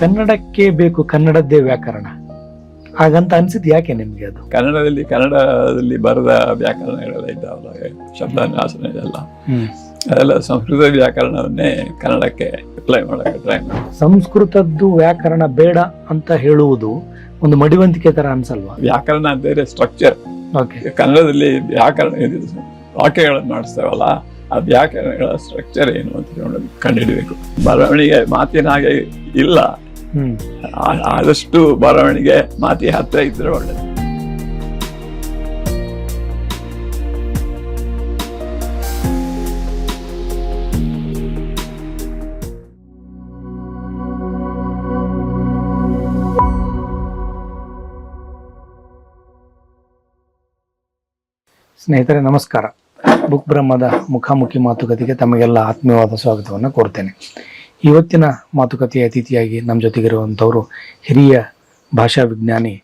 ಕನ್ನಡಕ್ಕೆ ಬೇಕು ಕನ್ನಡದ್ದೇ ವ್ಯಾಕರಣ. ಹಾಗಂತ ಅನ್ಸಿದ್ ಯಾಕೆ ನಿಮ್ಗೆ ಅದು? ಕನ್ನಡದಲ್ಲಿ ಕನ್ನಡದಲ್ಲಿ ಬರೆದ ವ್ಯಾಕರಣಗಳೆಲ್ಲ ಇದ್ದಾವಲ್ಲ ಶಬ್ದಾನ್ಯಾಸನ ಇದೆಲ್ಲ. ಅದೆಲ್ಲ ಸಂಸ್ಕೃತ ವ್ಯಾಕರಣವನ್ನೇ ಕನ್ನಡಕ್ಕೆ ಅಪ್ಲೈ ಮಾಡಕ್ಕೆ ಟ್ರೈ ಮಾಡಿ ಸಂಸ್ಕೃತದ್ದು ವ್ಯಾಕರಣ ಬೇಡ ಅಂತ ಹೇಳುವುದು ಒಂದು ಮಡಿವಂತಿಕೆ ತರ ಅನ್ಸಲ್ವಾ? ವ್ಯಾಕರಣ ಅಂತಂದ್ರೆ ಸ್ಟ್ರಕ್ಚರ್ ಓಕೆ. ಕನ್ನಡದಲ್ಲಿ ವ್ಯಾಕರಣ ವಾಕ್ಯಗಳನ್ನು ಮಾಡಿಸ್ತೇವಲ್ಲ ಆ ವ್ಯಾಕರಣಗಳ ಸ್ಟ್ರಕ್ಚರ್ ಏನು ಅಂತ ಕಂಡುಹಿಡಬೇಕು. ಬರವಣಿಗೆ ಮಾತಿನ ಹಾಗೆ ಇಲ್ಲ. ಆದಷ್ಟು ಬರವಣಿಗೆ ಮಾತಿ ಹತ್ತಿರ ಇದ್ರೆ ಒಳ್ಳೇದು. ಸ್ನೇಹಿತರೆ ನಮಸ್ಕಾರ. ಬುಕ್ ಬ್ರಹ್ಮದ ಮುಖಾಮುಖಿ ಮಾತುಕತೆಗೆ ತಮಗೆಲ್ಲ ಆತ್ಮೀಯವಾದ ಸ್ವಾಗತವನ್ನು ಕೋರ್ತೇನೆ. ಇವತ್ತಿನ ಮಾತುಕತೆಯ ಅತಿಥಿಯಾಗಿ ನಮ್ಮ ಜೊತೆಗಿರುವಂಥವರು ಹಿರಿಯ ಭಾಷಾ ವಿಜ್ಞಾನಿ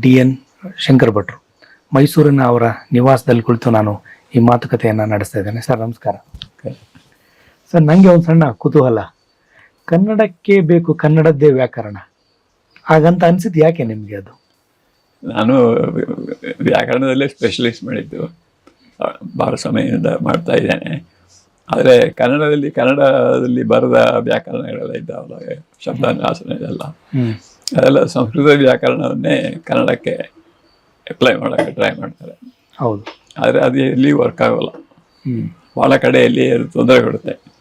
ಡಿ ಎನ್ ಶಂಕರ್ ಭಟ್ರು. ಮೈಸೂರಿನ ಅವರ ನಿವಾಸದಲ್ಲಿ ಕುಳಿತು ನಾನು ಈ ಮಾತುಕತೆಯನ್ನು ನಡೆಸ್ತಾ ಇದ್ದೇನೆ. ಸರ್, ನಮಸ್ಕಾರ. ಸರ್ ನನಗೆ ಒಂದು ಸಣ್ಣ ಕುತೂಹಲ. ಕನ್ನಡಕ್ಕೆ ಬೇಕು ಕನ್ನಡದ್ದೇ ವ್ಯಾಕರಣ. ಹಾಗಂತ ಅನಿಸಿದ್ದು ಯಾಕೆ ನಿಮಗೆ ಅದು? ನಾನು ವ್ಯಾಕರಣದಲ್ಲೇ ಸ್ಪೆಷಲಿಸ್ಟ್ ಮಾಡಿದ್ದು. ಭಾಳ ಸಮಯದಿಂದ ಮಾಡ್ತಾ ಇದ್ದೇನೆ. ಆದರೆ ಕನ್ನಡದಲ್ಲಿ ಕನ್ನಡದಲ್ಲಿ ಬರೆದ ವ್ಯಾಕರಣಗಳೆಲ್ಲ ಇದ್ದಾವಲ್ಲ ಶಬ್ದಾನ್ಯಾಸನ ಇದೆಲ್ಲ. ಹ್ಮ್. ಅದೆಲ್ಲ ಸಂಸ್ಕೃತ ವ್ಯಾಕರಣವನ್ನೇ ಕನ್ನಡಕ್ಕೆ ಅಪ್ಲೈ ಮಾಡೋಕ್ಕೆ ಟ್ರೈ ಮಾಡ್ತಾರೆ. ಹೌದು. ಆದರೆ ಅದು ಎಲ್ಲಿ ವರ್ಕ್ ಆಗೋಲ್ಲ. ಭಾಳ ಕಡೆಯಲ್ಲಿ ಅದು ತೊಂದರೆ ಕೊಡುತ್ತೆ.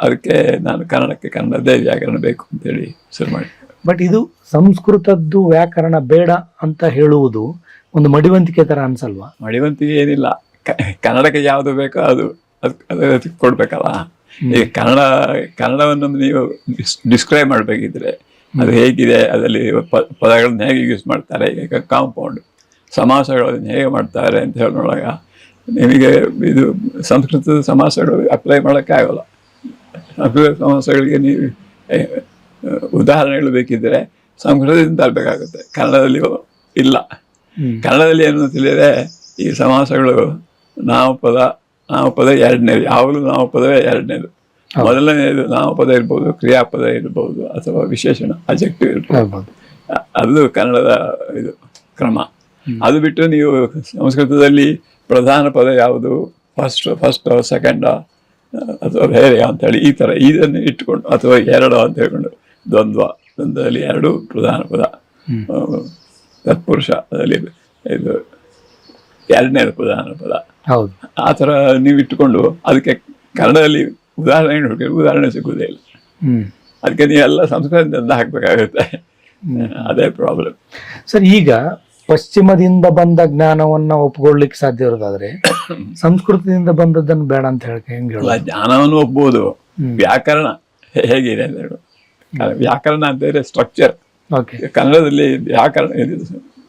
ಅದಕ್ಕೆ ನಾನು ಕನ್ನಡಕ್ಕೆ ಕನ್ನಡದೇ ವ್ಯಾಕರಣ ಬೇಕು ಅಂತೇಳಿ ಶುರು ಮಾಡಿ ಬಟ್ ಇದು ಸಂಸ್ಕೃತದ್ದು ವ್ಯಾಕರಣ ಬೇಡ ಅಂತ ಹೇಳುವುದು ಒಂದು ಮಡಿವಂತಿಕೆ ತರ ಅನ್ಸಲ್ವಾ? ಮಡಿವಂತಿಕೆ ಏನಿಲ್ಲ. ಕನ್ನಡಕ್ಕೆ ಯಾವುದು ಬೇಕೋ ಅದು ಅದಕ್ಕೆ ಕೊಡ್ಬೇಕಲ್ಲ? ಈಗ ಕನ್ನಡ ಕನ್ನಡವನ್ನು ನೀವು ಡಿಸ್ಕ್ರೈಬ್ ಮಾಡಬೇಕಿದ್ರೆ ಅದು ಹೇಗಿದೆ? ಅದರಲ್ಲಿ ಪದಗಳನ್ನ ಹೇಗೆ ಯೂಸ್ ಮಾಡ್ತಾರೆ? ಈಗ ಕಾಂಪೌಂಡ್ ಸಮಾಸಗಳನ್ನು ಹೇಗೆ ಮಾಡ್ತಾರೆ ಅಂತ ಹೇಳೋಳಗ ನಿಮಗೆ ಇದು ಸಂಸ್ಕೃತದ ಸಮಾಸಗಳು ಅಪ್ಲೈ ಮಾಡೋಕ್ಕೆ ಆಗೋಲ್ಲ ಸಂಸ್ಕೃತ ಸಮಾಸಗಳಿಗೆ ನೀವು ಉದಾಹರಣೆ ಉದಾಹರಣೆಗಳು ಬೇಕಿದ್ದರೆ ಸಂಸ್ಕೃತದಿಂದ ತರಬೇಕಾಗುತ್ತೆ. ಕನ್ನಡದಲ್ಲಿ ಇಲ್ಲ. ಕನ್ನಡದಲ್ಲಿ ಏನು ತಿಳಿದರೆ ಈ ಸಮಾಸಗಳು ನಾಮಪದ ನಾಮಪದ ಎರಡನೇದು ಯಾವಾಗಲೂ ನಾಮಪದವೇ ಎರಡನೇದು. ಮೊದಲನೇದು ಮೊದಲನೇದು ನಾಮಪದ ಇರ್ಬೋದು ಕ್ರಿಯಾಪದ ಇರ್ಬೋದು ಅಥವಾ ವಿಶೇಷಣ ಅಜೆಕ್ಟಿವ್ ಇರ್ಬೋದು. ಅದು ಕನ್ನಡದ ಇದು ಕ್ರಮ. ಅದು ಬಿಟ್ಟು ನೀವು ಸಂಸ್ಕೃತದಲ್ಲಿ ಪ್ರಧಾನ ಪದ ಯಾವುದು? ಫಸ್ಟ್ ಫಸ್ಟ್ ಸೆಕೆಂಡ ಅಥವಾ ಬೇರೆ ಅಂತೇಳಿ ಈ ಥರ ಇದನ್ನು ಇಟ್ಕೊಂಡು ಅಥವಾ ಎರಡು ಅಂತ ಹೇಳ್ಕೊಂಡು ದ್ವಂದ್ವ ದ್ವಂದ್ವದಲ್ಲಿ ಎರಡು ಪ್ರಧಾನ ಪದ ತತ್ಪುರುಷ ಅದರಲ್ಲಿ ಇದು ಎರಡನೇದು ಪ್ರಧಾನ ಪದ. ಹೌದು. ಆ ಥರ ನೀವು ಇಟ್ಟುಕೊಂಡು ಅದಕ್ಕೆ ಕನ್ನಡದಲ್ಲಿ ಉದಾಹರಣೆ ಹುಡುಕಿದ್ರೆ ಉದಾಹರಣೆ ಸಿಗುವುದೇ ಇಲ್ಲ. ಅದಕ್ಕೆ ಅದಕ್ಕೆ ನೀವೆಲ್ಲ ಸಂಸ್ಕೃತದಿಂದ ಹಾಕಬೇಕಾಗುತ್ತೆ. ಅದೇ ಪ್ರಾಬ್ಲಮ್ ಸರ್ ಈಗ ಪಶ್ಚಿಮದಿಂದ ಬಂದ ಜ್ಞಾನವನ್ನು ಒಪ್ಕೊಳ್ಳಿಕ್ಕೆ ಸಾಧ್ಯ ಇರೋದಾದ್ರೆ ಸಂಸ್ಕೃತದಿಂದ ಬಂದದ್ದನ್ನು ಬೇಡ ಅಂತ ಹೇಳಕ್ಕೆ ಹೆಂಗೆ ಜ್ಞಾನವನ್ನು ಒಪ್ಬೋದು. ವ್ಯಾಕರಣ ಹೇಗಿದೆ ಅಂತ ಹೇಳು. ವ್ಯಾಕರಣ ಅಂತಂದ್ರೆ ಸ್ಟ್ರಕ್ಚರ್ ಓಕೆ. ಕನ್ನಡದಲ್ಲಿ ವ್ಯಾಕರಣ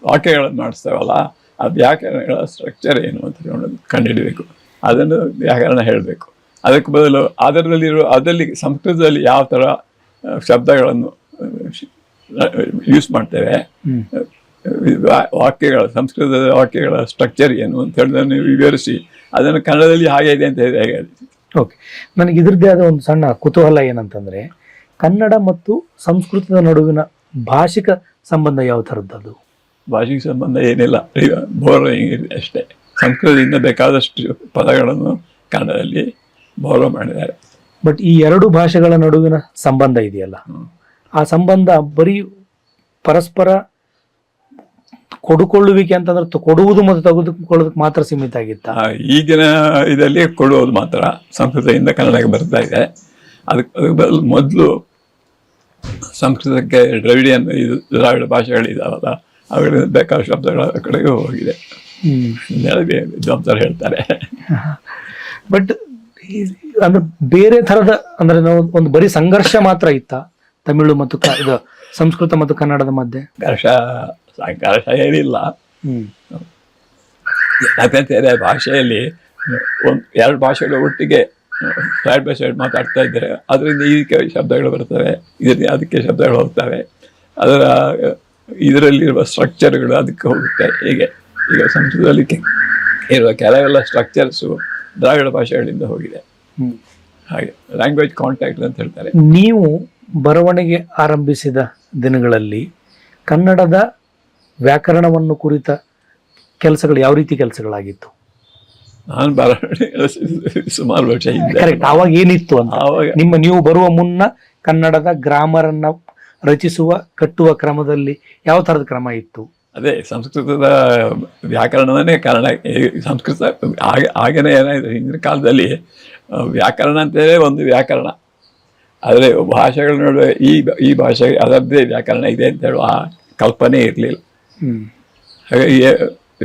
ವಾಕ್ಯಗಳನ್ನು ಮಾಡಿಸ್ತೇವಲ್ಲ ಆ ವ್ಯಾಕರಣಗಳ ಸ್ಟ್ರಕ್ಚರ್ ಏನು ಅಂತ ಕಂಡುಹಿಡಬೇಕು. ಅದನ್ನು ವ್ಯಾಕರಣ ಹೇಳಬೇಕು. ಅದಕ್ಕೆ ಬದಲು ಅದರಲ್ಲಿರೋ ಅದರಲ್ಲಿ ಸಂಸ್ಕೃತದಲ್ಲಿ ಯಾವ ಥರ ಶಬ್ದಗಳನ್ನು ಯೂಸ್ ಮಾಡ್ತೇವೆ ವಾಕ್ಯಗಳ ಸಂಸ್ಕೃತದ ವಾಕ್ಯಗಳ ಸ್ಟ್ರಕ್ಚರ್ ಏನು ಅಂತ ಹೇಳೋದನ್ನು ವಿವರಿಸಿ ಅದನ್ನು ಕನ್ನಡದಲ್ಲಿ ಹಾಗೆ ಇದೆ ಅಂತ ಹೇಳಿ ಹೇಗೆ ಓಕೆ. ನನಗೆ ಇದ್ರದ್ದೇ ಆದ ಒಂದು ಸಣ್ಣ ಕುತೂಹಲ ಏನಂತಂದರೆ ಕನ್ನಡ ಮತ್ತು ಸಂಸ್ಕೃತದ ನಡುವಿನ ಭಾಷಿಕ ಸಂಬಂಧ ಯಾವ ಥರದ್ದದು? ಭಾಷೆಗೆ ಸಂಬಂಧ ಏನಿಲ್ಲ. ಬೋರೋಯಿಂಗ್ ಅಷ್ಟೇ. ಸಂಸ್ಕೃತದಿಂದ ಬೇಕಾದಷ್ಟು ಪದಗಳನ್ನು ಕನ್ನಡದಲ್ಲಿ ಬೋರೋ ಮಾಡಿದ್ದಾರೆ. ಬಟ್ ಈ ಎರಡು ಭಾಷೆಗಳ ನಡುವಿನ ಸಂಬಂಧ ಇದೆಯಲ್ಲ? ಆ ಸಂಬಂಧ ಬರೀ ಪರಸ್ಪರ ಕೊಡುಕೊಳ್ಳುವಿಕೆ ಅಂತಂದ್ರೆ ಕೊಡುವುದು ಮತ್ತು ತೆಗೆದುಕೊಳ್ಳೋದಕ್ಕೆ ಮಾತ್ರ ಸೀಮಿತ ಆಗಿತ್ತ? ಈಗಿನ ಇದರಲ್ಲಿ ಕೊಡುವುದು ಮಾತ್ರ. ಸಂಸ್ಕೃತದಿಂದ ಕನ್ನಡಕ್ಕೆ ಬರ್ತಾ ಇದೆ. ಅದಕ್ಕೆ ಮೊದಲು ಸಂಸ್ಕೃತಕ್ಕೆ ದ್ರವಿಡಿಯನ್ ಇದು ದ್ರಾವಿಡ ಭಾಷೆಗಳಿದಾವಲ್ಲ ಅವುಗಳಿಂದ ಬೇಕಾದ ಶಬ್ದಗಳ ಕಡೆಗೂ ಹೋಗಿದೆ. ವಿದ್ವಾಂಸರು ಹೇಳ್ತಾರೆ. ಬಟ್ ಅಂದ್ರೆ ಬೇರೆ ತರದ ಅಂದ್ರೆ ನಾವು ಒಂದು ಬರೀ ಸಂಘರ್ಷ ಮಾತ್ರ ಇತ್ತ? ತಮಿಳು ಮತ್ತು ಇದು ಸಂಸ್ಕೃತ ಮತ್ತು ಕನ್ನಡದ ಮಧ್ಯೆ? ಸಂಘರ್ಷ ಸಂಘರ್ಷ ಏನಿಲ್ಲ. ಹ್ಮ್. ಯಾಕಂತಂದ್ರೆ ಭಾಷೆಯಲ್ಲಿ ಒಂದು ಎರಡು ಭಾಷೆಗಳು ಒಟ್ಟಿಗೆ ಸೈಡ್ ಬೈ ಸೈಡ್ ಮಾತಾಡ್ತಾ ಇದ್ದಾರೆ ಅದರಿಂದ ಇದಕ್ಕೆ ಶಬ್ದಗಳು ಬರ್ತವೆ ಇದರಿಂದ ಅದಕ್ಕೆ ಶಬ್ದಗಳು ಹೋಗ್ತವೆ. ಅದರ ಇದರಲ್ಲಿರುವ ಸ್ಟ್ರಕ್ಚರ್ಗಳು ಅದಕ್ಕೆ ಹೋಗುತ್ತೆ. ಹೀಗೆ ಈಗ ಸಂಸ್ಕೃತದಲ್ಲಿ ಇರುವ ಕೆಲವೆಲ್ಲ ಸ್ಟ್ರಕ್ಚರ್ಸು ದ್ರಾವಿಡ ಭಾಷೆಗಳಿಂದ ಹೋಗಿದೆ. ಹಾಗೆ ಲ್ಯಾಂಗ್ವೇಜ್ ಕಾಂಟ್ಯಾಕ್ಟ್ ಅಂತ ಹೇಳ್ತಾರೆ. ನೀವು ಬರವಣಿಗೆ ಆರಂಭಿಸಿದ ದಿನಗಳಲ್ಲಿ ಕನ್ನಡದ ವ್ಯಾಕರಣವನ್ನು ಕುರಿತ ಕೆಲಸಗಳು ಯಾವ ರೀತಿ ಕೆಲಸಗಳಾಗಿತ್ತು? ನಾನು ಬರವಣಿಗೆ ಸುಮಾರು ವರ್ಷ ಕರೆಕ್ಟ್ ಆವಾಗ ಏನಿತ್ತು ಅಂತ? ಆವಾಗ ನಿಮ್ಮ ನೀವು ಬರುವ ಮುನ್ನ ಕನ್ನಡದ ಗ್ರಾಮರ್ ಅನ್ನ ರಚಿಸುವ ಕಟ್ಟುವ ಕ್ರಮದಲ್ಲಿ ಯಾವ ಥರದ ಕ್ರಮ ಇತ್ತು? ಅದೇ ಸಂಸ್ಕೃತದ ವ್ಯಾಕರಣವನ್ನೇ ಕಾರಣ ಸಂಸ್ಕೃತ ಆಗ ಆಗನೇ ಏನಾಯಿತು ಹಿಂದಿನ ಕಾಲದಲ್ಲಿ ವ್ಯಾಕರಣ ಅಂತೇಳಿ ಒಂದು ವ್ಯಾಕರಣ. ಆದರೆ ಭಾಷೆಗಳ ನಡುವೆ ಈ ಈ ಭಾಷೆ ಅದರದ್ದೇ ವ್ಯಾಕರಣ ಇದೆ ಅಂತ ಹೇಳುವ ಆ ಕಲ್ಪನೆ ಇರಲಿಲ್ಲ. ಹಾಗೆ ಹಾಗಾಗಿ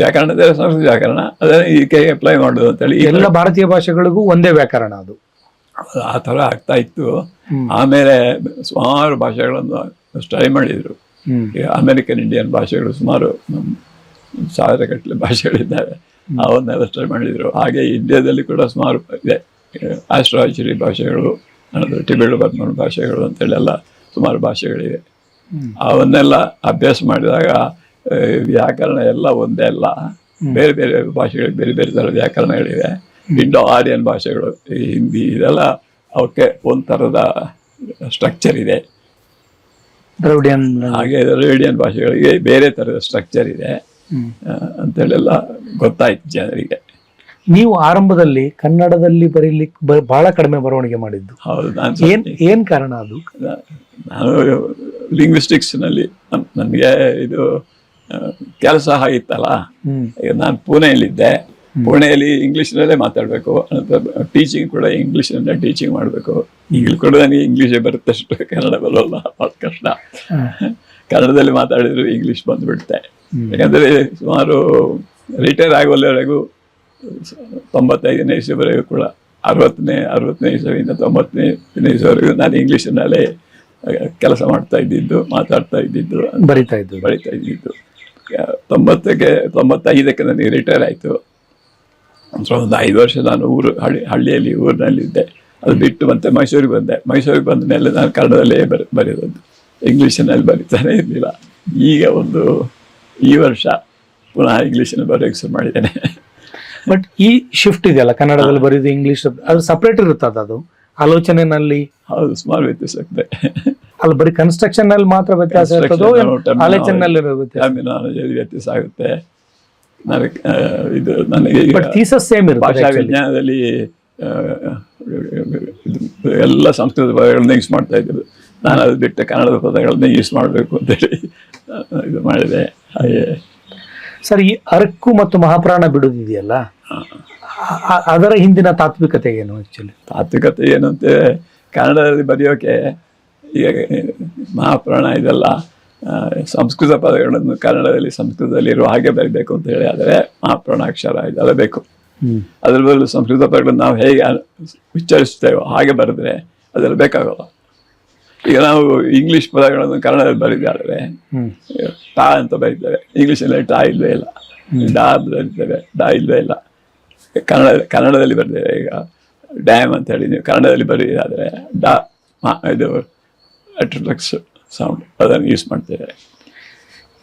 ವ್ಯಾಕರಣದ ಸಂಸ್ಕೃತ ವ್ಯಾಕರಣ ಅದನ್ನು ಈಕೆ ಅಪ್ಲೈ ಮಾಡೋದು ಅಂತೇಳಿ ಎಲ್ಲ ಭಾರತೀಯ ಭಾಷೆಗಳಿಗೂ ಒಂದೇ ವ್ಯಾಕರಣ ಅದು. ಆ ಥರ ಆಗ್ತಾ ಇತ್ತು. ಆಮೇಲೆ ಸುಮಾರು ಭಾಷೆಗಳನ್ನು ಸ್ಟಡಿ ಮಾಡಿದರು. ಅಮೇರಿಕನ್ ಇಂಡಿಯನ್ ಭಾಷೆಗಳು ಸುಮಾರು ಸಾವಿರ ಗಟ್ಟಲೆ ಭಾಷೆಗಳಿದ್ದಾವೆ. ಅವನ್ನೆಲ್ಲ ಸ್ಟಡಿ ಮಾಡಿದರು. ಹಾಗೆ ಇಂಡಿಯಾದಲ್ಲಿ ಕೂಡ ಸುಮಾರು ಇದೆ. ಆಸ್ಟ್ರಾಚರಿ ಭಾಷೆಗಳು ಅನ್ನೋದು ಟಿಬೆಳು ಬರ್ಮನ್ ಭಾಷೆಗಳು ಅಂತೇಳಿ ಎಲ್ಲ ಸುಮಾರು ಭಾಷೆಗಳಿವೆ. ಅವನ್ನೆಲ್ಲ ಅಭ್ಯಾಸ ಮಾಡಿದಾಗ ವ್ಯಾಕರಣ ಎಲ್ಲ ಒಂದೇ ಅಲ್ಲ. ಬೇರೆ ಬೇರೆ ಭಾಷೆಗಳಿಗೆ ಬೇರೆ ಬೇರೆ ಥರ ವ್ಯಾಕರಣಗಳಿವೆ. ಇಂಡೋ ಆರ್ಯನ್ ಭಾಷೆಗಳು ಹಿಂದಿ ಇದೆಲ್ಲ ಅವಕ್ಕೆ ಒಂಥರದ ಥರದ ಸ್ಟ್ರಕ್ಚರ್ ಇದೆ. ದ್ರವಿಡಿಯನ್ ಹಾಗೆ ದ್ರವಿಡಿಯನ್ ಭಾಷೆಗಳಿಗೆ ಬೇರೆ ಥರದ ಸ್ಟ್ರಕ್ಚರ್ ಇದೆ. ಅಂತೇಳೆಲ್ಲ ಗೊತ್ತಾಯ್ತು ಜನರಿಗೆ. ನೀವು ಆರಂಭದಲ್ಲಿ ಕನ್ನಡದಲ್ಲಿ ಬರೀಲಿಕ್ಕೆ ಬ- ಬಹಳ ಕಡಿಮೆ ಬರವಣಿಗೆ ಮಾಡಿದ್ದು. ಹೌದು ನಾನು ಏನು ಏನು ಕಾರಣ ಅದು? ನಾನು ಲಿಂಗ್ವಿಸ್ಟಿಕ್ಸ್ನಲ್ಲಿ ನನಗೆ ಇದು ಕೆಲಸ ಆಗಿತ್ತಲ್ಲ ನಾನು ಪುಣೆಯಲ್ಲಿದ್ದೆ. ಪುಣೆಯಲ್ಲಿ ಇಂಗ್ಲೀಷ್ನಲ್ಲೇ ಮಾತಾಡಬೇಕು ಟೀಚಿಂಗ್ ಕೂಡ ಇಂಗ್ಲೀಷ್ನಲ್ಲೇ ಟೀಚಿಂಗ್ ಮಾಡಬೇಕು. ಈಗಲೂ ಕೂಡ ನನಗೆ ಇಂಗ್ಲೀಷೇ ಬರುತ್ತಷ್ಟು ಕನ್ನಡ ಬರೋಲ್ಲ ಭಾಳ ಕಷ್ಟ. ಕನ್ನಡದಲ್ಲಿ ಮಾತಾಡಿದ್ರು ಇಂಗ್ಲೀಷ್ ಬಂದುಬಿಡುತ್ತೆ. ಯಾಕಂದರೆ ಸುಮಾರು ರಿಟೈರ್ ಆಗೋಲ್ಲವರೆಗೂ ತೊಂಬತ್ತೈದನೇ ಇಸವರೆಗೂ ಕೂಡ ಅರವತ್ತನೇ ಅರವತ್ತನೇ ಇಸವಿಯಿಂದ ತೊಂಬತ್ತನೇ ಇಸವರೆಗೂ ನಾನು ಇಂಗ್ಲೀಷಿನಲ್ಲೇ ಕೆಲಸ ಮಾಡ್ತಾ ಇದ್ದಿದ್ದು ಮಾತಾಡ್ತಾ ಇದ್ದಿದ್ದು ಬರಿತಾ ಇದ್ದು ಬರಿತಾ ಇದ್ದಿದ್ದು. ತೊಂಬತ್ತಕ್ಕೆ ತೊಂಬತ್ತೈದಕ್ಕೆ ನನಗೆ ರಿಟೈರ್ ಆಯಿತು. ಸೊ ಒಂದು ಐದು ವರ್ಷ ನಾನು ಊರು ಹಳ್ಳಿ ಹಳ್ಳಿಯಲ್ಲಿ ಊರಿನಲ್ಲಿದ್ದೆ. ಅದು ಬಿಟ್ಟು ಮತ್ತೆ ಮೈಸೂರಿಗೆ ಬಂದೆ. ಮೈಸೂರಿಗೆ ಬಂದ ಮೇಲೆ ನಾನು ಕನ್ನಡದಲ್ಲೇ ಬರ ಬರೆಯೋದು ಇಂಗ್ಲೀಷಿನಲ್ಲಿ ಬರೀತಾನೆ ಇರಲಿಲ್ಲ. ಈಗ ಒಂದು ಈ ವರ್ಷ ಪುನಃ ಇಂಗ್ಲೀಷಿನ ಬರೆಯೋಕ್ಕೆ ಶುರು ಮಾಡಿದ್ದೇನೆ. ಬಟ್ ಈ ಶಿಫ್ಟ್ ಇದೆಯಲ್ಲ ಕನ್ನಡದಲ್ಲಿ ಬರೀದು ಇಂಗ್ಲಿಷ್ ಅದು ಸಪ್ರೇಟ್ ಇರುತ್ತದ ಅದು ಆಲೋಚನೆನಲ್ಲಿ? ಹೌದು ಸುಮಾರು ವ್ಯತ್ಯಾಸ ಆಗ್ತದೆ ಅಲ್ಲಿ ಬರೀ ಕನ್ಸ್ಟ್ರಕ್ಷನ್ನಲ್ಲಿ ಮಾತ್ರ ವ್ಯತ್ಯಾಸ ಇರ್ತದೋ ಆಲೋಚನೆಯಲ್ಲಿ ವ್ಯತ್ಯಾಸ ಆಗುತ್ತೆ. ನನಗೆ ಇದು ನನಗೆ ಥೀಸಸ್ ಸೇಮ್ ಭಾಷಾ. ವಿಜ್ಞಾನದಲ್ಲಿ ಎಲ್ಲ ಸಂಸ್ಕೃತ ಪದಗಳನ್ನ ಯೂಸ್ ಮಾಡ್ತಾ ಇದ್ದರು ನಾನು ಅದು ಬಿಟ್ಟು ಕನ್ನಡದ ಪದಗಳನ್ನೇ ಯೂಸ್ ಮಾಡಬೇಕು ಅಂತೇಳಿ ಇದು ಮಾಡಿದೆ. ಹಾಗೆ ಸರ್ ಈ ಅರಕು ಮತ್ತು ಮಹಾಪ್ರಾಣ ಬಿಡುದಿದೆಯಲ್ಲ? ಅದರ ಹಿಂದಿನ ತಾತ್ವಿಕತೆ ಏನು ಆಕ್ಚುಲಿ ತಾತ್ವಿಕತೆ ಏನು ಅಂತ ಕನ್ನಡದಲ್ಲಿ ಬರೆಯೋಕೆ ಈಗ ಮಹಾಪ್ರಾಣ ಇದೆಲ್ಲ ಸಂಸ್ಕೃತ ಪದಗಳನ್ನು ಕನ್ನಡದಲ್ಲಿ ಸಂಸ್ಕೃತದಲ್ಲಿ ಇರುವ ಹಾಗೆ ಬರೀಬೇಕು ಅಂತ ಹೇಳಿ ಆದರೆ ಆ ಪ್ರಣಾಕ್ಷರ ಇದೆಲ್ಲ ಬೇಕು. ಅದ್ರ ಬದಲು ಸಂಸ್ಕೃತ ಪದಗಳನ್ನು ನಾವು ಹೇಗೆ ಉಚ್ಚರಿಸ್ತೇವೋ ಹಾಗೆ ಬರೆದ್ರೆ ಅದೆಲ್ಲ ಬೇಕಾಗಲ್ಲ. ಈಗ ನಾವು ಇಂಗ್ಲಿಷ್ ಪದಗಳನ್ನು ಕನ್ನಡದಲ್ಲಿ ಬರೀದಾದರೆ ಟಾ ಅಂತ ಬರೀತೇವೆ ಇಂಗ್ಲೀಷಲ್ಲಿ ಟಾ ಇಲ್ವೇ ಇಲ್ಲ. ಡಾ ಅಂತ ಬರೀತೇವೆ ಡಾ ಇಲ್ವೇ ಇಲ್ಲ. ಕನ್ನಡ ಕನ್ನಡದಲ್ಲಿ ಬರ್ತೇವೆ ಈಗ ಡ್ಯಾಮ್ ಅಂತ ಹೇಳಿ ನೀವು ಕನ್ನಡದಲ್ಲಿ ಬರೀದಾದ್ರೆ ಡಾ ಇದು ಅಟ್ರಲಕ್ಸ್ ಸೌಂಡ್ ಅದನ್ನ ಯೂಸ್ ಮಾಡ್ತೇವೆ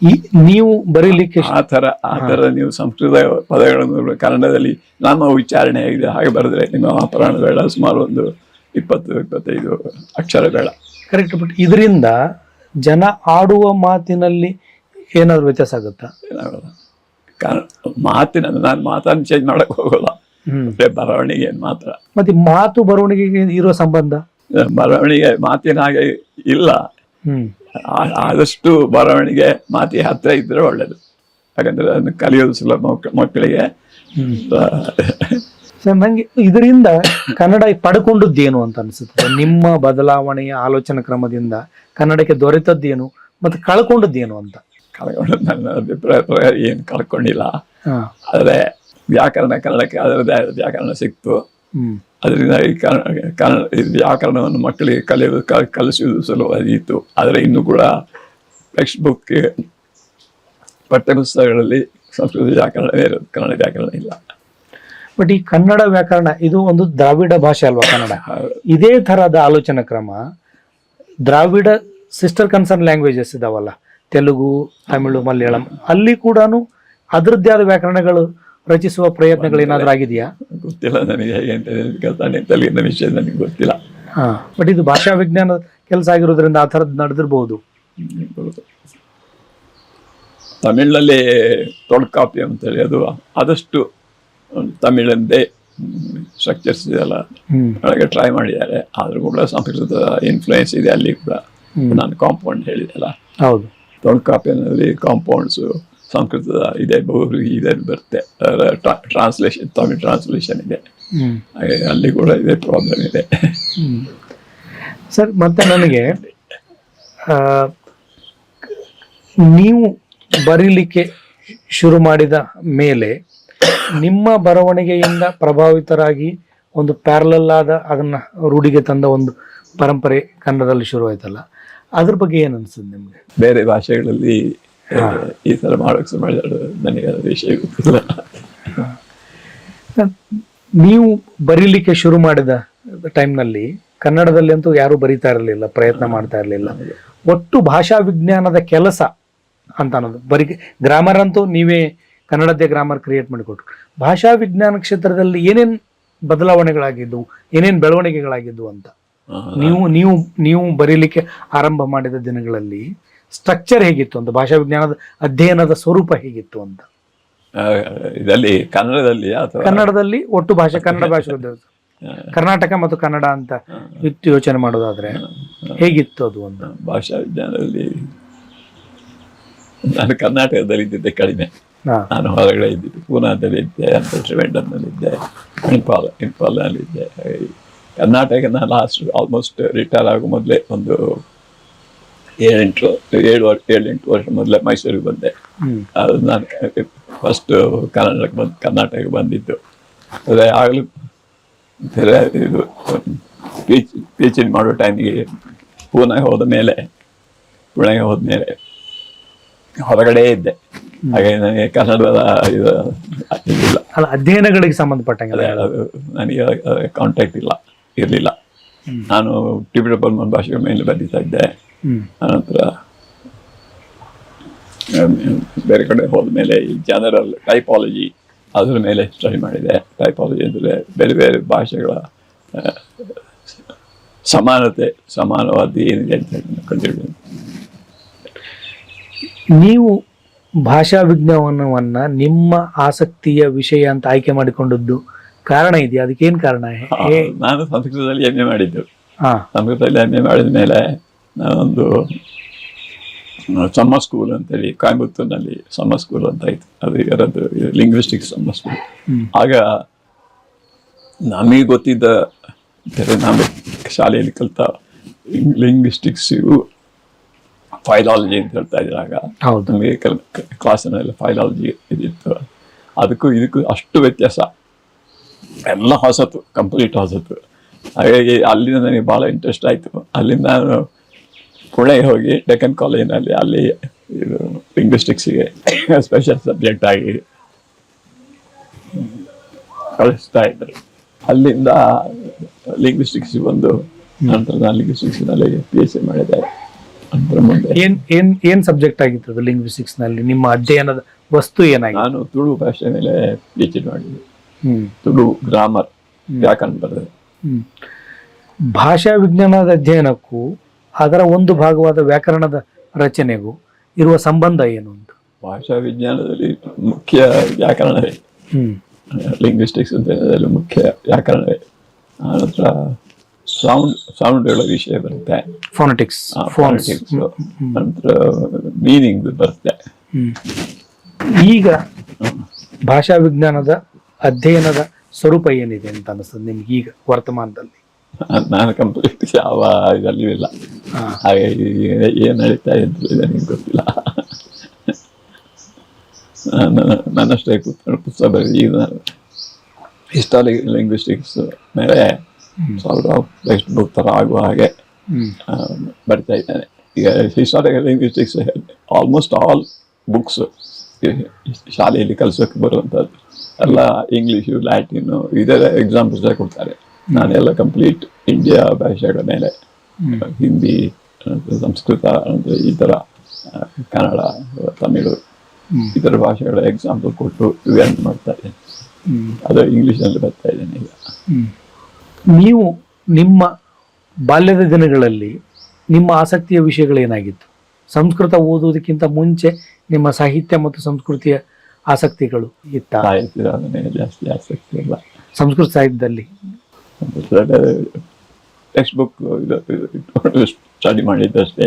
ಈ ನೀವು ಬರೀಲಿಕ್ಕೆ ಆ ಥರ ಆ ಥರ ನೀವು ಸಂಸ್ಕೃತ ಪದಗಳನ್ನು ಕನ್ನಡದಲ್ಲಿ ನಮ್ಮ ಉಚ್ಚಾರಣೆ ಆಗಿದೆ. ಹಾಗೆ ಬರೆದ್ರೆ ನಿಮ್ಮ ಅಪರಾಣ ಬೇಡ ಸುಮಾರು ಒಂದು ಇಪ್ಪತ್ತು ಇಪ್ಪತ್ತೈದು ಅಕ್ಷರ ಬೇಡ. ಕರೆಕ್ಟ್ ಬಟ್ ಇದರಿಂದ ಜನ ಆಡುವ ಮಾತಿನಲ್ಲಿ ಏನಾದ್ರು ವ್ಯತ್ಯಾಸ ಆಗುತ್ತಾ? ಏನಾಗಲ್ಲ. ಕಾರಣ ಮಾತಿನ ನಾನು ಮಾತನ್ನು ಚೇಂಜ್ ಮಾಡಕ್ಕೆ ಹೋಗಲ್ಲ. ಮತ್ತೆ ಬರೀ ಬರವಣಿಗೆ ಮಾತ್ರ. ಮತ್ತೆ ಮಾತು ಬರವಣಿಗೆಗೆ ಇರೋ ಸಂಬಂಧ? ಬರವಣಿಗೆ ಮಾತಿನ ಹಾಗೆ ಇಲ್ಲ. ಆದಷ್ಟು ಬರವಣಿಗೆ ಮಾತಿ ಹತ್ತಿರ ಇದ್ರೆ ಒಳ್ಳೇದು. ಯಾಕಂದ್ರೆ ಅದನ್ನು ಕಲಿಯೋದು ಸುಲಭ ಮಕ್ಕ- ಮಕ್ಕಳಿಗೆ. ನಂಗೆ ಇದರಿಂದ ಕನ್ನಡ ಪಡ್ಕೊಂಡದ್ದೇನು ಅಂತ ಅನ್ಸುತ್ತೆ ನಿಮ್ಮ ಬದಲಾವಣೆಯ ಆಲೋಚನಾ ಕ್ರಮದಿಂದ ಕನ್ನಡಕ್ಕೆ ದೊರೆತದ್ದೇನು ಮತ್ತೆ ಕಳ್ಕೊಂಡದ್ದೇನು ಅಂತ? ಕಳ್ಕೊಂಡು ನನ್ನ ಅಭಿಪ್ರಾಯ ಪ್ರಕಾರ ಏನು ಕಳ್ಕೊಂಡಿಲ್ಲ. ಆದರೆ ವ್ಯಾಕರಣ ಕನ್ನಡಕ್ಕೆ ಅದರದ್ದೇ ವ್ಯಾಕರಣ ಸಿಕ್ತು. ಹ್ಮ್ ಅದರಿಂದ ಈ ಕನ್ನಡ ವ್ಯಾಕರಣವನ್ನು ಮಕ್ಕಳಿಗೆ ಕಲಿಯುವುದು ಕಲಿಸುವುದು ಸುಲಭವಾಗಿತ್ತು ಆದರೆ ಇನ್ನೂ ಕೂಡ ಟೆಕ್ಸ್ಟ್ ಬುಕ್ ಪಠ್ಯಪುಸ್ತಕಗಳಲ್ಲಿ ಸಂಸ್ಕೃತ ವ್ಯಾಕರಣವೇ ಇರೋದು ಕನ್ನಡ ವ್ಯಾಕರಣ ಇಲ್ಲ. ಬಟ್ ಈ ಕನ್ನಡ ವ್ಯಾಕರಣ ಇದು ಒಂದು ದ್ರಾವಿಡ ಭಾಷೆ ಅಲ್ವಾ ಕನ್ನಡ? ಇದೇ ಥರದ ಆಲೋಚನಾ ಕ್ರಮ ದ್ರಾವಿಡ ಸಿಸ್ಟರ್ ಕನ್ಸರ್ನ್ ಲ್ಯಾಂಗ್ವೇಜಸ್ ಇದಾವಲ್ಲ ತೆಲುಗು ತಮಿಳು ಮಲಯಾಳಂ ಅಲ್ಲಿ ಕೂಡ ಅದರದ್ದೇ ಆದ ವ್ಯಾಕರಣಗಳು ರಚಿಸುವ ಪ್ರಯತ್ನಗಳು ಏನಾದರೂ ಆಗಿದೆಯಾ? ಗೊತ್ತಿಲ್ಲ ನನಗೆ ಹೇಗೆ ಅಂತ ತೆಲುಗಿನ ವಿಷಯ ನನಗೆ ಗೊತ್ತಿಲ್ಲ. ಬಟ್ ಇದು ಭಾಷಾ ವಿಜ್ಞಾನ ಕೆಲಸ ಆಗಿರೋದ್ರಿಂದ ಆ ಥರದ್ದು ನಡೆದಿರ್ಬೋದು. ತಮಿಳಿನಲ್ಲಿ ತೊಳ್ಕಾಪಿ ಅಂತೇಳಿ ಅದು ಆದಷ್ಟು ತಮಿಳಂದೇ ಸ್ಟ್ರಕ್ಚರ್ಸ್ ಇದೆಲ್ಲ ಒಳಗೆ ಟ್ರೈ ಮಾಡಿದ್ದಾರೆ. ಆದರೂ ಕೂಡ ಸಂಸ್ಕೃತದ ಇನ್ಫ್ಲೂಯೆನ್ಸ್ ಇದೆ ಅಲ್ಲಿ ಕೂಡ. ನಾನು ಕಾಂಪೌಂಡ್ ಹೇಳಿದೆಲ್ಲ ಹೌದು. ತೊಳ್ಕಾಪಿನಲ್ಲಿ ಕಾಂಪೌಂಡ್ಸು ಸಂಸ್ಕೃತದ ಇದೆ ಬಹು ಇದೆ ಬರುತ್ತೆ. ಟ್ರಾನ್ಸ್ಲೇಷನ್ ತಮಿಳ್ ಟ್ರಾನ್ಸ್ಲೇಷನ್ ಇದೆ. ಹಾಗೆ ಅಲ್ಲಿ ಕೂಡ ಇದೆ ಪ್ರಾಬ್ಲಮ್ ಇದೆ. ಸರ್ ಮತ್ತೆ ನನಗೆ ನೀವು ಬರೀಲಿಕ್ಕೆ ಶುರು ಮಾಡಿದ ಮೇಲೆ ನಿಮ್ಮ ಬರವಣಿಗೆಯಿಂದ ಪ್ರಭಾವಿತರಾಗಿ ಒಂದು ಪ್ಯಾರಲಲ್ ಆದ ಅದನ್ನ ರೂಢಿಗೆ ತಂದ ಒಂದು ಪರಂಪರೆ ಕನ್ನಡದಲ್ಲಿ ಶುರು ಆಯ್ತಲ್ಲ ಅದ್ರ ಬಗ್ಗೆ ಏನು ಅನ್ಸುತ್ತೆ ನಿಮಗೆ? ಬೇರೆ ಭಾಷೆಗಳಲ್ಲಿ ಈ ಥರ ಮಾಡೋಕ್ಕೆ ಶುರು ಮಾಡಿದ್ರು ನನಗೆ ವಿಷಯ ಗೊತ್ತಿಲ್ಲ. ನೀವು ಬರೀಲಿಕ್ಕೆ ಶುರು ಮಾಡಿದ ಟೈಮ್ನಲ್ಲಿ ಕನ್ನಡದಲ್ಲಿ ಅಂತೂ ಯಾರು ಬರೀತಾ ಇರಲಿಲ್ಲ ಪ್ರಯತ್ನ ಮಾಡ್ತಾ ಇರಲಿಲ್ಲ. ಒಟ್ಟು ಭಾಷಾ ವಿಜ್ಞಾನದ ಕೆಲಸ ಅಂತ ಅನ್ನೋದು. ಬರಿ ಗ್ರಾಮರ್ ಅಂತೂ ನೀವೇ ಕನ್ನಡದ್ದೇ ಗ್ರಾಮರ್ ಕ್ರಿಯೇಟ್ ಮಾಡಿಕೊಟ್ರು. ಭಾಷಾ ವಿಜ್ಞಾನ ಕ್ಷೇತ್ರದಲ್ಲಿ ಏನೇನ್ ಬದಲಾವಣೆಗಳಾಗಿದ್ದವು ಏನೇನ್ ಬೆಳವಣಿಗೆಗಳಾಗಿದ್ದವು ಅಂತ. ನೀವು ನೀವು ನೀವು ಬರೀಲಿಕ್ಕೆ ಆರಂಭ ಮಾಡಿದ ದಿನಗಳಲ್ಲಿ ಸ್ಟ್ರಕ್ಚರ್ ಹೇಗಿತ್ತು ಅಂತ ಭಾಷಾ ವಿಜ್ಞಾನದ ಅಧ್ಯಯನದ ಸ್ವರೂಪ ಹೇಗಿತ್ತು ಅಂತ? ಇದರಲ್ಲಿ ಕನ್ನಡದಲ್ಲಿ ಅಥವಾ ಕನ್ನಡದಲ್ಲಿ ಒಟ್ಟು ಭಾಷೆ ಕನ್ನಡ ಭಾಷೆ. ಕರ್ನಾಟಕ ಮತ್ತು ಕನ್ನಡ ಅಂತ ಇತ್ತು ಯೋಚನೆ ಮಾಡೋದಾದ್ರೆ ಹೇಗಿತ್ತು ಅದು ಒಂದು? ಭಾಷಾ ವಿಜ್ಞಾನದಲ್ಲಿ ನಾನು ಕರ್ನಾಟಕದಲ್ಲಿ ಇದ್ದಿದ್ದೆ ಕಡಿಮೆ. ನಾನು ಹೊರಗಡೆ ಇದ್ದಿದ್ದು ಪೂನಾದಲ್ಲಿ ಇದ್ದೆ ಅಂತ ಟ್ರಿವೆಂಡಮ್ನಲ್ಲಿದ್ದೆ ಇಂಪಾಲ್ ಇನ್ಪಾಲ್ನಲ್ಲಿದ್ದೆ ಇದ್ದೆ. ಕರ್ನಾಟಕ ನಾನು ಲಾಸ್ಟ್ ಆಲ್ಮೋಸ್ಟ್ ರಿಟೈರ್ ಆಗೋ ಮೊದಲೇ ಒಂದು ಏಳೆಂಟು ಏಳು ವರ್ಷ ಏಳೆಂಟು ವರ್ಷ ಮೊದಲೇ ಮೈಸೂರಿಗೆ ಬಂದೆ. ಅದು ನಾನು ಫಸ್ಟ್ ಕನ್ನಡಕ್ಕೆ ಬಂದು ಕರ್ನಾಟಕಕ್ಕೆ ಬಂದಿದ್ದು. ಅದೇ ಆಗಲೂ ಬೇರೆ ಇದು ಪಿ ಎಚ್ ಮಾಡೋ ಟೈಮಿಗೆ ಪೂನಾಗೆ ಹೋದ ಮೇಲೆ ಪುಣೆಗೆ ಹೋದ ಮೇಲೆ ಹೊರಗಡೆ ಇದ್ದೆ. ಹಾಗೆ ನನಗೆ ಕನ್ನಡದ ಇದು ಇದಿಲ್ಲ ಅಲ್ಲ ಅಧ್ಯಯನಗಳಿಗೆ ಸಂಬಂಧಪಟ್ಟಂಗೆ ನನಗೆ ಕಾಂಟ್ಯಾಕ್ಟ್ ಇಲ್ಲ ಇರಲಿಲ್ಲ. ನಾನು ಟಿಬಿಟ ಬರ್ಮನ್ ಭಾಷೆಗಳ ಮೇಲೆ ಬರೀತಾ ಇದ್ದೆ ಹ್ಮ್ ಆನಂತರ ಆಮ್, ಬೇರೆ ಕಡೆ ಹೋದ ಮೇಲೆ ಈ ಜನರಲ್ ಟೈಪಾಲಜಿ ಅದರ ಮೇಲೆ ಸ್ಟಡಿ ಮಾಡಿದೆ. ಟೈಪಾಲಜಿ ಅಂದರೆ ಬೇರೆ ಬೇರೆ ಭಾಷೆಗಳ ಸಮಾನತೆ ಸಮಾನವಾದ ಏನಿದೆ ಅಂತ ಕಂಡುಹಿಡಿದು ನೀವು ಭಾಷಾ ವಿಜ್ಞಾನವನ್ನ ನಿಮ್ಮ ಆಸಕ್ತಿಯ ವಿಷಯ ಅಂತ ಆಯ್ಕೆ ಮಾಡಿಕೊಂಡದ್ದು ಕಾರಣ ಇದೆಯಾ? ಅದಕ್ಕೇನ್ ಕಾರಣ? ನಾನು ಸಂಸ್ಕೃತದಲ್ಲಿ ಎಂ ಎ ಮಾಡಿದ್ದು. ಹಾ. ಸಂಸ್ಕೃತದಲ್ಲಿ ಎಂ ಎ ಮಾಡಿದ ಮೇಲೆ ನಾನೊಂದು ಸಮ್ಮರ್ ಸ್ಕೂಲ್ ಅಂತೇಳಿ ಕೊಯಂಬತ್ತೂರಿನಲ್ಲಿ ಸಮ್ಮರ್ ಸ್ಕೂಲ್ ಅಂತ ಇತ್ತು. ಅದು ಅದರದ್ದು ಲಿಂಗ್ವಿಸ್ಟಿಕ್ ಸಮ್ಮರ್ ಸ್ಕೂಲ್ ಆಗ ನಮಗೆ ಗೊತ್ತಿದ್ದ ಬೇರೆ ನಾನು ಶಾಲೆಯಲ್ಲಿ ಕಲಿತ ಲಿಂಗ್ವಿಸ್ಟಿಕ್ಸಿಗೂ ಫೈಲಾಲಜಿ ಅಂತ ಹೇಳ್ತಾ ಇದ್ರಾಗ ಆಗ. ನಮಗೆ ಕಲ ಕ್ಲಾಸಿನಲ್ಲಿ ಫೈಲಾಲಜಿ ಇದಿತ್ತು. ಅದಕ್ಕೂ ಇದಕ್ಕೂ ಅಷ್ಟು ವ್ಯತ್ಯಾಸ. ಎಲ್ಲ ಹೊಸತು ಕಂಪ್ಲೀಟ್ ಹೊಸತು. ಹಾಗಾಗಿ ಅಲ್ಲಿಂದ ನನಗೆ ಭಾಳ ಇಂಟ್ರೆಸ್ಟ್ ಆಯಿತು. ಅಲ್ಲಿಂದ ನಾನು ಪುಣೆಗೆ ಹೋಗಿ ಡೆಕ್ಕನ್ ಕಾಲೇಜಿನಲ್ಲಿ ಅಲ್ಲಿ ಇದು ಲಿಂಗ್ವಿಸ್ಟಿಕ್ಸಿಗೆ ಸ್ಪೆಷಲ್ ಸಬ್ಜೆಕ್ಟ್ ಆಗಿ ಕಳಿಸ್ತಾ ಇದ್ರು. ಅಲ್ಲಿಂದ ಲಿಂಗ್ವಿಸ್ಟಿಕ್ಸ್ ಬಂದು ನಂತರ ನಾನು ಲಿಂಗ್ವಿಸ್ಟಿಕ್ಸ್ನಲ್ಲಿ ಪಿ ಎಸ್ ಸಿ ಮಾಡಿದೆ. ನಂತರ ಮುಂದೆ ಏನ್ ಏನ್ ಏನ್ ಸಬ್ಜೆಕ್ಟ್ ಆಗಿತ್ತು ಅದು ಲಿಂಗ್ವಿಸ್ಟಿಕ್ಸ್ನಲ್ಲಿ? ನಿಮ್ಮ ಅಧ್ಯಯನದ ವಸ್ತು ಏನಾಗಿತ್ತು? ನಾನು ತುಳು ಭಾಷೆ ಮೇಲೆ ಪಿ ಎಚ್ ಡಿ ಮಾಡಿದೆ. ಹ್ಮ್. ತುಳು ಗ್ರಾಮರ್ ವ್ಯಾಕರಣ ಬರೆದೆ. ಹ್ಮ್. ಭಾಷಾ ವಿಜ್ಞಾನದ ಅಧ್ಯಯನಕ್ಕೂ ಅದರ ಒಂದು ಭಾಗವಾದ ವ್ಯಾಕರಣದ ರಚನೆಗೂ ಇರುವ ಸಂಬಂಧ ಏನು ಅಂತ? ಭಾಷಾ ವಿಜ್ಞಾನದಲ್ಲಿ ಮುಖ್ಯ ವ್ಯಾಕರಣವೇ. ಲಿಂಗ್ವಿಸ್ಟಿಕ್ಸ್ ಅಧ್ಯಯನದಲ್ಲಿ ಮುಖ್ಯ ವ್ಯಾಕರಣವೇ. ಆನಂತರ ಸೌಂಡ್ ಸೌಂಡ್ಗಳ ವಿಷಯ ಬರುತ್ತೆ. ಫೋನೆಟಿಕ್ಸ್ ಫೋನೆಟಿಕ್ಸ್ ನಂತರ ಮೀನಿಂಗ್ ಬರುತ್ತೆ. ಈಗ ಭಾಷಾ ವಿಜ್ಞಾನದ ಅಧ್ಯಯನದ ಸ್ವರೂಪ ಏನಿದೆ ಅಂತ ಅನಿಸ್ತದೆ ನಿಮ್ಗೆ ಈಗ ವರ್ತಮಾನದಲ್ಲಿ? ನಾನು ಕಂಪ್ಲೀಟ್ ಯಾವ ಇದರಲ್ಲಿ ಇಲ್ಲ. ಹಾಗೆ ಏನು ನಡೀತಾ ಇದ್ದು ನನಗೆ ಗೊತ್ತಿಲ್ಲ. ನಾನು ನನ್ನಷ್ಟೇ ಕೂತ್ಕೊಂಡು ಪುಸ್ತಕ ಬರೆದು ಈಗ ನಾನು ಹಿಸ್ಟಾರಿಕ್ ಲಿಂಗ್ವಿಸ್ಟಿಕ್ಸ್ ಮೇಲೆ ಸ್ವಲ್ಪ ಟೆಕ್ಸ್ಟ್ ಬುಕ್ ಥರ ಆಗುವ ಹಾಗೆ ಬರ್ತಾ ಇದ್ದೇನೆ. ಈಗ historical linguistics almost all books ಶಾಲೆಯಲ್ಲಿ ಕಲಿಸೋಕೆ ಬರುವಂಥದ್ದು ಎಲ್ಲ ಇಂಗ್ಲೀಷು ಲ್ಯಾಟಿನು ಇದೆಲ್ಲ ಎಕ್ಸಾಂಪಲ್ಸ್ ಕೊಡ್ತಾರೆ. ನಾನೆಲ್ಲ ಕಂಪ್ಲೀಟ್ ಇಂಡಿಯಾ ಭಾಷೆಗಳ ಮೇಲೆ ಹಿಂದಿ ಸಂಸ್ಕೃತ ಅಂದರೆ ಈ ಥರ ಕನ್ನಡ ತಮಿಳು ಇತರ ಭಾಷೆಗಳ ಎಕ್ಸಾಂಪಲ್ ಕೊಟ್ಟು ಇವೆಂಟ್ ಮಾಡ್ತಾ ಇದ್ದೇನೆ. ಅದು ಇಂಗ್ಲೀಷ್ನಲ್ಲಿ ಬರ್ತಾ ಇದ್ದೇನೆ ಈಗ. ನೀವು ನಿಮ್ಮ ಬಾಲ್ಯದ ದಿನಗಳಲ್ಲಿ ನಿಮ್ಮ ಆಸಕ್ತಿಯ ವಿಷಯಗಳೇನಾಗಿತ್ತು ಸಂಸ್ಕೃತ ಓದುವುದಕ್ಕಿಂತ ಮುಂಚೆ ನಿಮ್ಮ ಸಾಹಿತ್ಯ ಮತ್ತು ಸಂಸ್ಕೃತಿಯ ಆಸಕ್ತಿಗಳು ಇತ್ತ? ಸಾಹಿತ್ಯದ ಮೇಲೆ ಜಾಸ್ತಿ ಆಸಕ್ತಿ ಇಲ್ಲ. ಸಂಸ್ಕೃತ ಸಾಹಿತ್ಯದಲ್ಲಿ ಟೆಕ್ಸ್ಟ್ ಬುಕ್ ಇಟ್ಕೊಂಡು ಸ್ಟಡಿ ಮಾಡಿದ್ದಷ್ಟೇ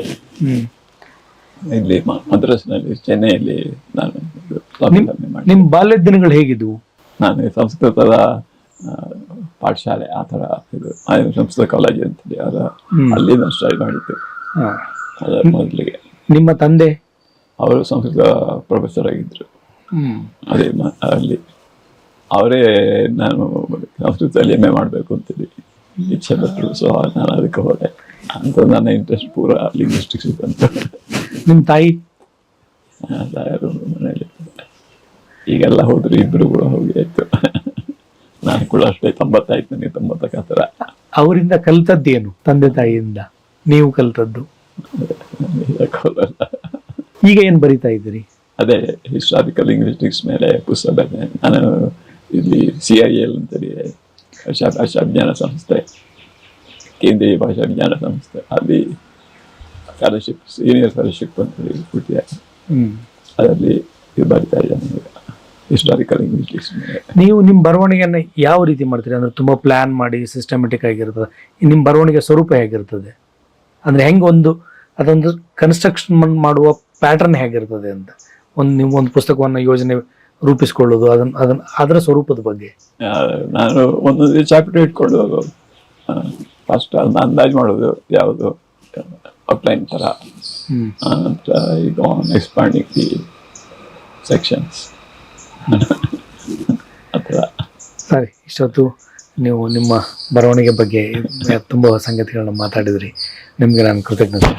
ಇಲ್ಲಿ ಮದ್ರಾಸ್ನಲ್ಲಿ ಚೆನ್ನೈಯಲ್ಲಿ ನಾನು ನಿಮ್ಮ ಬಾಲ್ಯದ ದಿನಗಳು ಹೇಗಿದ್ವು? ನಾನು ಸಂಸ್ಕೃತದ ಪಾಠಶಾಲೆ ಆ ಥರ ಇದು ಸಂಸ್ಕೃತ ಕಾಲೇಜ್ ಅದರ ಹ್ಮ್. ಅಲ್ಲಿ ನಾನು ಸ್ಟಡಿ ಮಾಡಿದ್ದು. ಅದರ ಮೊದಲಿಗೆ. ನಿಮ್ಮ ತಂದೆ? ಅವರು ಸಂಸ್ಕೃತ ಪ್ರೊಫೆಸರ್ ಆಗಿದ್ದರು. ಅದೇ ಅಲ್ಲಿ. ಅವರೇ ನಾನು ಸಂಸ್ಕೃತದಲ್ಲಿ ಎಂ ಎ ಮಾಡಬೇಕು ಅಂತೀನಿ ಇಚ್ಛೆ ಬಿಟ್ಟರು ಸೊ ನಾನು ಅದಕ್ಕೆ ಹೋದೆ. ಅಂತ ನನ್ನ ಇಂಟ್ರೆಸ್ಟ್ ಪೂರ ಲಿಂಗ್ವಿಸ್ಟಿಕ್ಸ್ ಅಂತ ನಿಮ್ಮ ತಾಯಿ? ಮನೆಯಲ್ಲಿ ಈಗೆಲ್ಲ ಹೋದ್ರು ಇಬ್ಬರು ಕೂಡ ಹೋಗಿ ಆಯ್ತು. ನಾನು ಕೂಡ ಅಷ್ಟೇ ತೊಂಬತ್ತಾಯ್ತು ನನಗೆ ತೊಂಬತ್ತಕ್ಕೆ ಹತ್ತಿರ ಅವರಿಂದ ಕಲ್ತದ್ದೇನು ತಂದೆ ತಾಯಿಯಿಂದ? ನೀವು ಕಲ್ತದ್ದು? ಈಗ ಏನು ಬರಿತಾ ಇದ್ದೀರಿ? ಅದೇ ಹಿಸ್ಟಾರಿಕಲ್ ಲಿಂಗ್ವಿಸ್ಟಿಕ್ಸ್ ಮೇಲೆ ಪುಸ್ತಕ ನಾನು ಇಲ್ಲಿ ಸಿ ಐ ಎಲ್ ಅಂತೇಳಿ ಭಾಷಾ ಭಾಷಾ ವಿಜ್ಞಾನ ಸಂಸ್ಥೆ ಕೇಂದ್ರೀಯ ಭಾಷಾ ವಿಜ್ಞಾನ ಸಂಸ್ಥೆ ಅಲ್ಲಿ ಸ್ಕಾಲರ್ಶಿಪ್ ಸೀನಿಯರ್ ಸ್ಕಾಲರ್ಶಿಪ್ ಅಂತೇಳಿ ಹ್ಮ್. ಅದರಲ್ಲಿ ಇದು ಬರಿತಾ ಇದ್ದೇನೆ ಹಿಸ್ಟಾರಿಕಲ್ ಮೇಲೆ. ನೀವು ನಿಮ್ಮ ಬರವಣಿಗೆಯನ್ನು ಯಾವ ರೀತಿ ಮಾಡ್ತೀರಿ? ಅಂದ್ರೆ ತುಂಬಾ ಪ್ಲಾನ್ ಮಾಡಿ ಸಿಸ್ಟಮೆಟಿಕ್ ಆಗಿರ್ತದೆ. ನಿಮ್ಮ ಬರವಣಿಗೆ ಸ್ವರೂಪ ಹೇಗಿರ್ತದೆ? ಅಂದ್ರೆ ಹೆಂಗ್ ಒಂದು ಅದೊಂದು ಕನ್ಸ್ಟ್ರಕ್ಷನ್ ಮಾಡುವ ಪ್ಯಾಟರ್ನ್ ಹೇಗಿರ್ತದೆ ಅಂತ. ಒಂದು ನೀವು ಒಂದು ಪುಸ್ತಕವನ್ನು ಯೋಜನೆ ರೂಪಿಸ್ಕೊಳ್ಳೋದು ಅದನ್ನ ಅದನ್ನ ಅದರ ಸ್ವರೂಪದ ಬಗ್ಗೆ. ನಾನು ಒಂದೊಂದು ಚಾಪ್ಟರ್ ಇಟ್ಕೊಂಡು ಫಸ್ಟ್ ಅದನ್ನ ಅಂದಾಜು ಮಾಡೋದು ಯಾವುದು? ಅಪ್ಲೈನ್ ಥರ ಅಂತ ಈಗ ಎಕ್ಸ್ಪಾಂಡಿಂಗ್ ದಿ ಸೆಕ್ಷನ್ಸ್ ಅಥವಾ ಸರಿ ಇಷ್ಟೊತ್ತು ನೀವು ನಿಮ್ಮ ಬರವಣಿಗೆ ಬಗ್ಗೆ ತುಂಬ ಸಂಗತಿಗಳನ್ನ ಮಾತಾಡಿದ್ರಿ. ನಿಮಗೆ ನಾನು ಕೃತಜ್ಞತೆ.